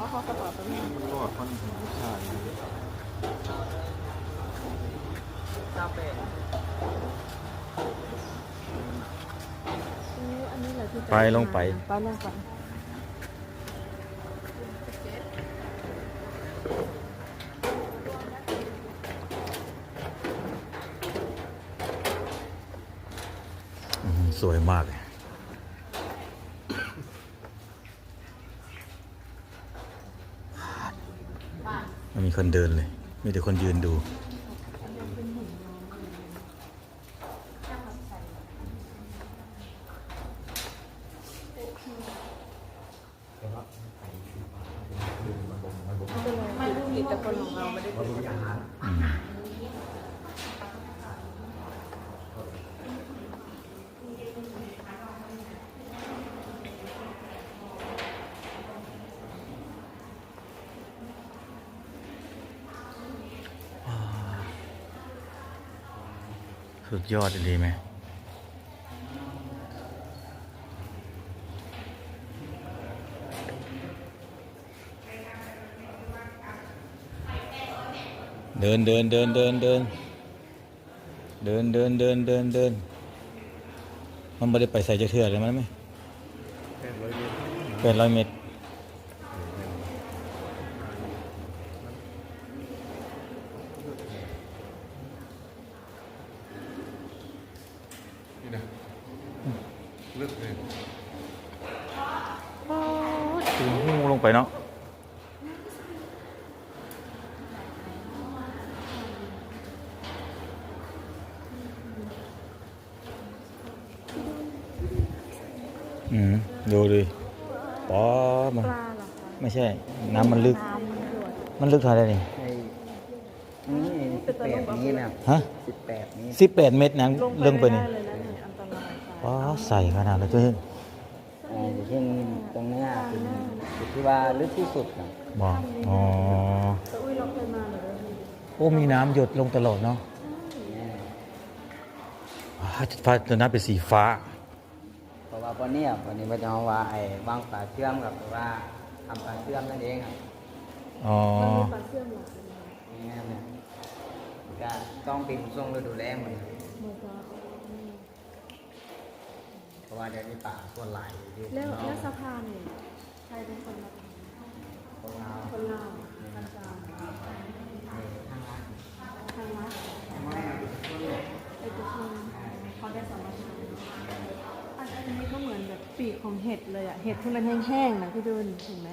เอาเข้ากระเป๋าไปนี่รอดมันถึงผู้ชายเก้าเป็ดอู้อันนี้แหละที่จะไปลงไป ไปลงไปอื้อหือสวยมากเลย ไม่มีคนเดินเลย มีแต่คนยืนดูมันดูมีแต่คนของเราไม่ได้เป็น สุดยอดเลยไหมเดินเดินเดินเดินเดินเดินเดินเดินเดินเดินมันไม่ได้ไปใส่จะเถื่อเลยมันไหมแปดร้อยเมตร แปดร้อยเมตร นี่นะลึกเลยถึงหูลงไปเนาะอืมดูดิป๋อมันปลาเหรอคะไม่ใช่ น้ำมันลึกน้ำมันหยดมันลึกเท่าไหร่นี่ไอ้นี่สิบแปดนี้นะฮะสิบแปดนี้สิบแปดเมตรนะเรื่องไปไม่นี่ได้เล ใส่ขนาดเลยตัวเองอ่าอย่างเช่นตรงเนี้ยเป็นจุดที่ว่าลึกที่สุดนะบอกอ๋อแต่อุ้ยเราเคยมาเหรอโอ้มีน้ำหยดลงตลอดเนาะเนี่ยอ่าฟ้าตัวน้ำเป็นสีฟ้า เพราะว่าวันนี้วันนี้มันจะเอาว่าไอ้วางปลาเชื่อมกับว่าทำปลาเชื่อมนั่นเองครับอ๋อ มันมีปลาเสื่อมเหรอเนี่ยเนี่ยก็ต้องเป็นช่วงฤดูแล้งเหมือนกันหมดแล้วเพราะ ว่าเดี๋ยวนี้ป่าส่วนหลายอยู่ที่แล้วนอกแล้วสะพานเนี่ยใครเป็นคนมาทคนลาวำคนลาวอาจารย์นี่ทางร้านทางรัฐเอกชนเขาได้สมรทานอันอันนี้ก็เหมือนแบบปีกของเห็ดเลยอะเห็ดที่มันแห้งๆนะพี่ดุลเห็นไหม